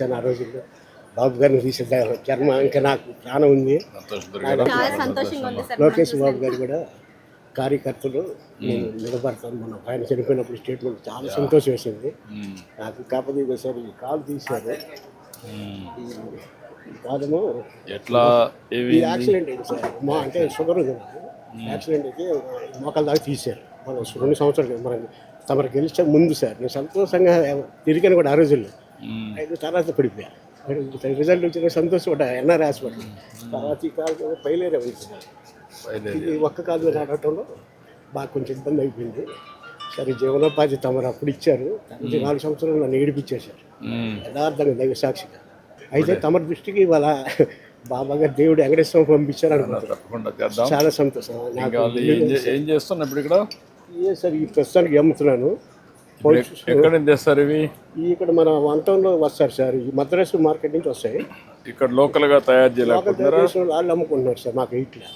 తీశాను ఆ రోజుల్లో బాబు గారిని తీసిన జన్మ ఇంకా నాకు ప్రాణం ఉంది. సంతోష్ గారు చాలా సంతోషంగా ఉంది సార్ లోకేష్ బాబు గారు కూడా కార్యకర్తలు నేను నిలబడతాను. మన ఆయన చనిపోయినప్పుడు స్టేట్మెంట్ చాలా సంతోషం వేసింది. నాకు కాకపోతే ఒకసారి ఈ కాలు తీశారు. కాలము ఎట్లా? యాక్సిడెంట్ అయింది సార్. మా అంటే షుగర్. యాక్సిడెంట్ అయితే మోకాల దాకా తీశారు. మనం రెండు సంవత్సరాలు మనం తమరు గెలిచే ముందు సార్. నేను సంతోషంగా తిరిగాను కూడా ఆ రోజుల్లో. తర్వాత పడిపోయా. రిజల్ట్ వచ్చిన సంతోషపడ్డా ఎన్ఆర్ హాస్పిటల్. తర్వాత ఈ కాలు పైలేరే. ఇది ఒక్క కాలు నడవటంలో బాగా కొంచెం ఇబ్బంది అయిపోయింది. సరే జీవనోపాధి తమరు అప్పుడు ఇచ్చారు. తర్వాత నాలుగు సంవత్సరాలు నన్ను ఏడిపించేశారు. మ్మ్. యథార్థంగా దైవ సాక్షిగా. అయితే తమరి దృష్టికి ఇవాళ బాబా గారు దేవుడు వెంకటేశ్వరం పంపించారు అనుకుంటున్నాను చాలా సంతోషం. ఏం చేస్తున్నా ఇప్పుడు ఇక్కడ? ఏ సార్ ఈ ప్రస్తుతానికి అమ్ముతున్నాను ఎక్కడ నుంచి తెస్తారు ఇవి? ఇక్కడ మన టౌన్లో వస్తారు సార్. ఈ మద్రాసు మార్కెట్ నుంచి వస్తాయి. ఇక్కడ లోకల్గా తయారు చేయలేకపోతున్నారా వాళ్ళు అమ్ముకుంటున్నారు సార్ మాకు ఇట్లా?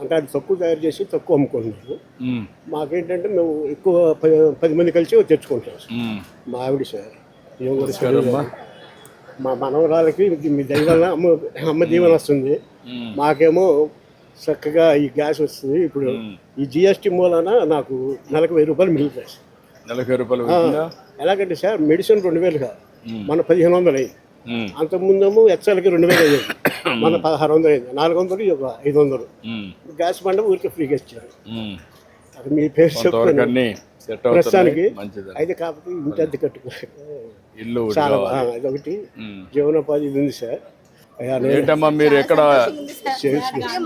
అంటే అది తక్కువ తయారు చేసి తక్కువ అమ్ముకుంటున్నారు. మ్మ్. మాకేంటంటే మేము ఎక్కువ పది మంది కలిసి తెచ్చుకుంటాం. మా ఆవిడ సార్. మా మనవరాలకి మీ దైవాల అమ్మ అమ్మ దీవెన వస్తుంది. మాకేమో చక్కగా ఈ గ్యాస్ వస్తుంది. ఇప్పుడు ఈ జిఎస్టీ మూలాన నాకు నెలకు వెయ్యి రూపాయలు మిగులుతాయి నెలకి రూపాయలు ఎలాగంటే సార్ మెడిసిన్ రెండు వేలు కాదు. మన పదిహేను వందలు మ్మ్. అంతకుముందేమో ఎక్సెల్కి రెండు వేలు అయ్యేది మన పదహారు వందలు అయింది. నాలుగు వందలు ఒక ఐదు వందలు. గ్యాస్ బండ ఊరికి ఫ్రీగా ఇచ్చారు. అది మీ పేరు సెట్ ప్రస్తుతానికి అయితే కాకపోతే ఇంటి అద్దె కట్టుకో. ఇల్లు ఒకటి. జీవనోపాధి ఇది ఉంది సార్. అయ్యా, ఏంటమ్మా మీరు ఎక్కడ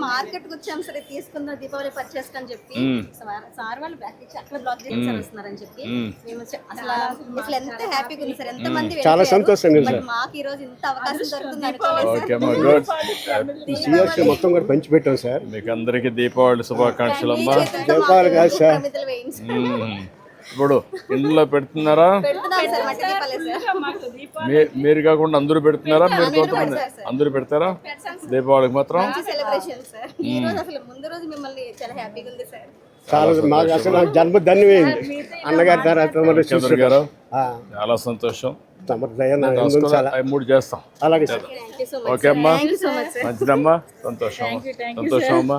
మార్కెట్కి వచ్చాం సరే తీసుకుందాం దీపావళి పర్చేస్ అని చెప్పి. సార్- వాళ్ళు బ్యాక్ ఇచ్చి అక్కడ బ్లాక్ చేసి సార్ వస్తున్నారని చెప్పి మేము. వచ్చి- అసలు అసలు ఎంత హ్యాపీగా ఉంది సార్ ఎంత మంది చాలా. సంతోషంగా ఉంది బట్ సార్. మాకు ఈ రోజు ఇంత అవకాశం దొరుకుతుంది అనుకోలేదు మొత్తం కూడా పంచిపెట్టాం సార్. మీకు అందరికి దీపావళి శుభాకాంక్షలు అమ్మా. దీపావళి కాదు సార్. ఇప్పుడు ఇందులో పెడుతున్నారా? మీరు కాకుండా అందరూ పెడుతున్నారా? మీరు కొంతమంది. అందరూ పెడతారా? దీపావళికి మాత్రం? మంచి సెలబ్రేషన్ సార్. ఈ రోజు అసలు ముందు రోజు మిమ్మల్ని చాలా హ్యాపీగా ఉంది సార్. చాలా మాకు అసలు నాకు జన్మ ధన్యమైంది అన్నగారి తర్వాత గారు ఆ, చాలా సంతోషం. మూడు చేస్తాం. అలాగే sir. Thank you so much okay అమ్మా. మంచిదమ్మా. సంతోషం. సంతోషం అమ్మా.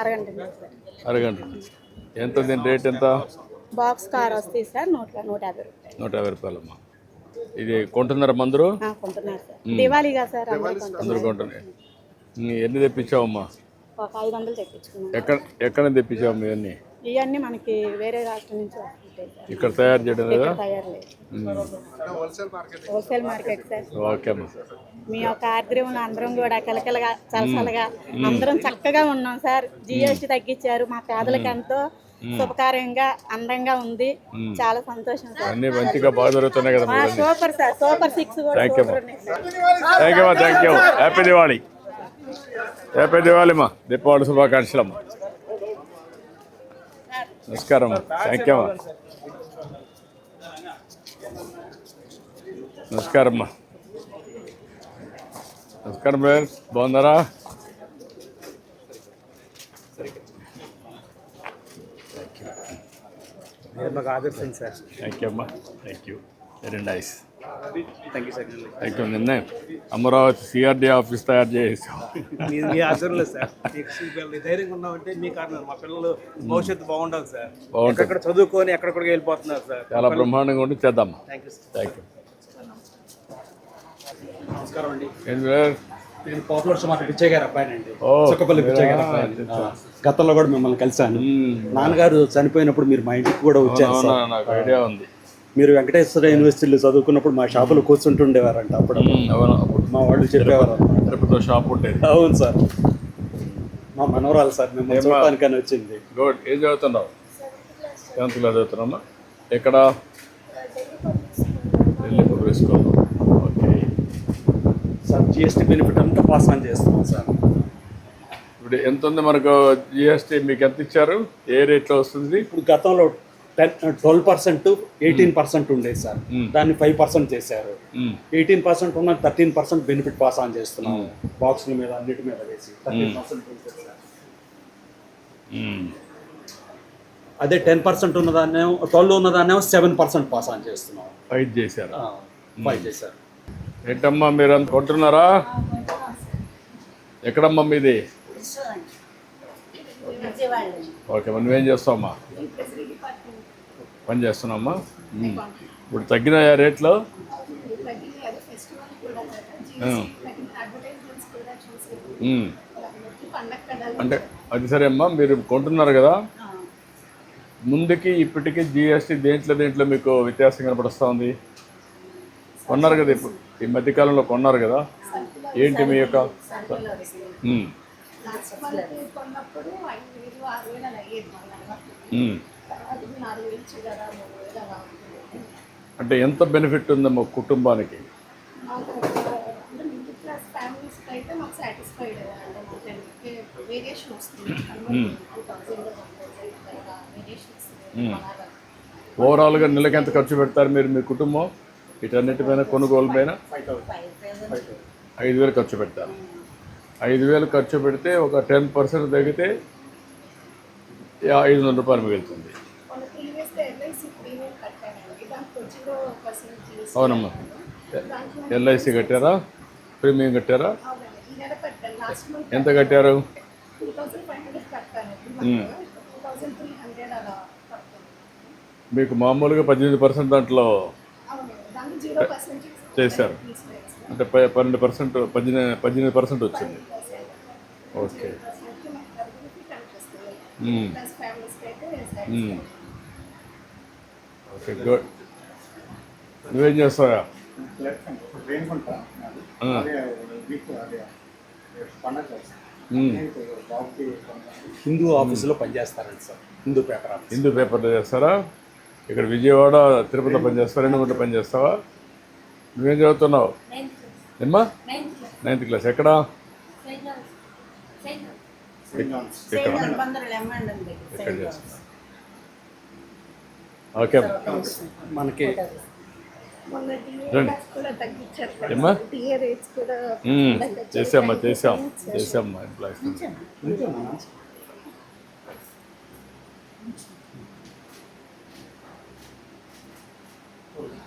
అరగంట ఎంత దీని రేట్ ఎంత? బాక్స్ కార్ వస్తాయి సార్ నూట నూట యాభై రూపాయలు. నూట యాభై రూపాయలమ్మా. ఇది కొంటున్నారా మందరు కొంటున్నారు సార్. దివాళీగా సార్ అందరూ కొంటున్నాయి. ఎన్ని తెప్పించావమ్మా? ఒక ఐదు వందలు తెప్పించుకున్నాం. ఎక్కడ ఎక్కడ తెప్పించావమ్మా ఇవన్నీ? ఇవన్నీ మనకి వేరే రాష్ట్రం నుంచి వస్తుంటాయి సార్. ఇక్కడ తయారు చేయడం లేదా? తయారు లేదు. Wholesale market sir. ఓకే అమ్మా మీ యొక్క ఆర్ద్రంలో అందరం కూడా కలకలగా చలసలగా అందరం చక్కగా ఉన్నాం సార్. జిఎస్టీ తగ్గించారు. మా పేదలకు ఎంతో శుభకార్యంగా అందంగా ఉంది. చాలా సంతోషం సార్. అన్నీ మంచిగా బాగా జరుగుతున్నాయి కదా సూపర్ సార్. సూపర్ సిక్స్ కూడా థ్యాంక్ యూ సూపర్ ఉన్నాయి sir. Thank you thank you happy Diwali happy Diwali అమ్మా. దీపావళి శుభాకాంక్షలు అమ్మా. నమస్కారం. థ్యాంక్ యూ అమ్మా. నమస్కారం అమ్మా. నమస్కారం బ్రదర్. బాగున్నారా? మాకు ఆదర్శం సార్ థ్యాంక్ యూ అమ్మా. Thank you very nice thank you నిన్నే. అమరావతి సిఆర్డీ ఆఫీస్ తయారు చేసాం మీ మీ ఆధ్వర్యంలో సార్ మీకు పిల్లలు ధైర్యంగా ఉన్నామంటే మీ కారణం. మా పిల్లలు భవిష్యత్తు బాగుండాలి సార్ బాగుంటుంది. ఎక్కడ చదువుకొని ఎక్కడికి వెళ్ళిపోతున్నారు సార్ చాలా బ్రహ్మాండంగా ఉండి చేద్దాం. థ్యాంక్ యూ నమస్కారం అండి. నేను పాపులర్ సుమారు పిచ్చయ్య గారు అబ్బాయినండి. చుక్కపల్లి పిచ్చయ్య గారు. ఆ, గతంలో కూడా మిమ్మల్ని కలిశాను. నాన్నగారు చనిపోయినప్పుడు మీరు మా ఇంటికి కూడా వచ్చారు నాకు ఐడియా ఉంది. మీరు వెంకటేశ్వర యూనివర్సిటీలో చదువుకున్నప్పుడు మా షాపులో కూర్చుంటుండేవారంట అప్పుడు మా వాళ్ళు చెప్పేవారు. తిరుపతిలో షాప్ ఉండేది. అవును సార్. మా మనవరాలు సార్? చూడటానికని వచ్చింది. గుడ్. ఏం చదువుతున్నావు? సెవెంత్ క్లాస్ చదువుతున్నామా ఎక్కడ? Delhi public school okay. Sir GST benefit అంతా పాస్ ఆన్ చేస్తున్నాం సార్. ఇప్పుడు ఎంత ఉంది మనకు జిఎస్టీ మీకు ఎంత ఇచ్చారు? ఏ రేట్లో వస్తుంది? ఇప్పుడు గతంలో ten twelve percent eighteen percent ఉండేది సార్. దాన్ని ఫైవ్ పర్సెంట్ చేశారు. ఎయిటీన్ పర్సెంట్ ఉన్న thirteen percent benefit pass on చేస్తున్నాం. బాక్సుల మీద అన్నిటి మీద వేసి థర్టీన్ పర్సెంట్. అదే టెన్ పర్సెంట్ ఉన్నదాన్నేమో ట్వెల్వ్ ఉన్నదాన్నేమో సెవెన్ పర్సెంట్ పాస్ ఆన్ చేస్తున్నాం. ఫైట్ చేశారు. ఫైవ్ చేశారు. ఏంటమ్మా మీరు అంత కొంటున్నారా? ఎక్కడమ్మా మీది? ఓకే మరి నువ్వేం చేస్తావమ్మా? పని చేస్తున్నామ్మా మ్మ్. ఇప్పుడు తగ్గినాయా రేట్లు. అంటే అది సరే అమ్మా మీరు కొంటున్నారు కదా? ముందుకి ఇప్పటికీ జిఎస్టీ దేంట్లో దేంట్లో మీకు వ్యత్యాసం కనపడుస్తూ ఉంది? కొన్నారు కదా ఇప్పుడు. ఈ మధ్యకాలంలో కొన్నారు కదా? ఏంటి మీ యొక్క. కొన్నప్పుడు ఐదు వేలు ఆరు వేలు అలా అయ్యేది మ్మ్. అది నాలుగు వేలు చిల్లర మూడు వేలు అలా ఉంటుంది అంటే ఎంత బెనిఫిట్ ఉందమ్మా కుటుంబానికి? మాకు అంటే మిడిల్ క్లాస్ ఫ్యామిలీస్కి అయితే మాకు సాటిస్ఫైడ్ అంటే మాకు వేరియేషన్ వస్తుంది టూ థౌసండ్ వేరియేషన్ వస్తుంది అలాగా ఓవరాల్గా నెలకి ఎంత ఖర్చు పెడతారు మీరు మీ కుటుంబం? వీటన్నిటి పైన కొనుగోలు పైన ఐదు వేలు ఖర్చు పెడతారు. ఐదు వేలు ఖర్చు పెడితే ఒక టెన్ పర్సెంట్ తగ్గితే ఐదు వందల రూపాయలు మిగులుతుంది మన ప్రీవియస్ ఎల్ఐసి ప్రీమియం కట్టానండి దానికి జీరో పర్సెంట్ అవునమ్మా. ఎల్ఐసి కట్టారా? ప్రీమియం కట్టారా? ఎంత కట్టారు? కట్టాను. మీకు మామూలుగా పద్దెనిమిది పర్సెంట్ దాంట్లో చేశారు. అంటే ప- పన్నెండు పర్సెంట్ పద్దెనిమిది పద్దెనిమిది పర్సెంట్ వచ్చింది. ఓకే. ఓకే గుడ్ నువ్వేం చేస్తావా. హిందూ ఆఫీసులో పనిచేస్తారండి sir. Hindu paper office. Hindu పేపర్లో చేస్తారా? ఇక్కడ విజయవాడ తిరుపతిలో పనిచేస్తావా? రెండు గుంట పనిచేస్తావా? నువ్వేం చదువుతున్నావు? ఏమ్మా నైన్త్ క్లాస్. ఎక్కడ? ఇక్కడ ఎక్కడ చేస్తున్నా ఓకే. మనకి చేసామ్మా చేసాం. చేసామ్మా ఎంప్లాయీస్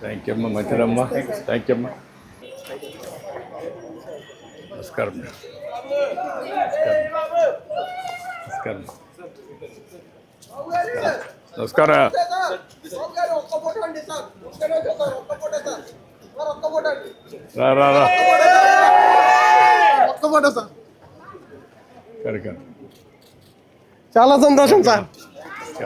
థ్యాంక్ యూ అమ్మా మంచిదమ్మా. థ్యాంక్ యూ అమ్మా. నమస్కారం నమస్కారం. నమస్కారం. రా రా రా కరెక్ట్ చాలా సంతోషం సార్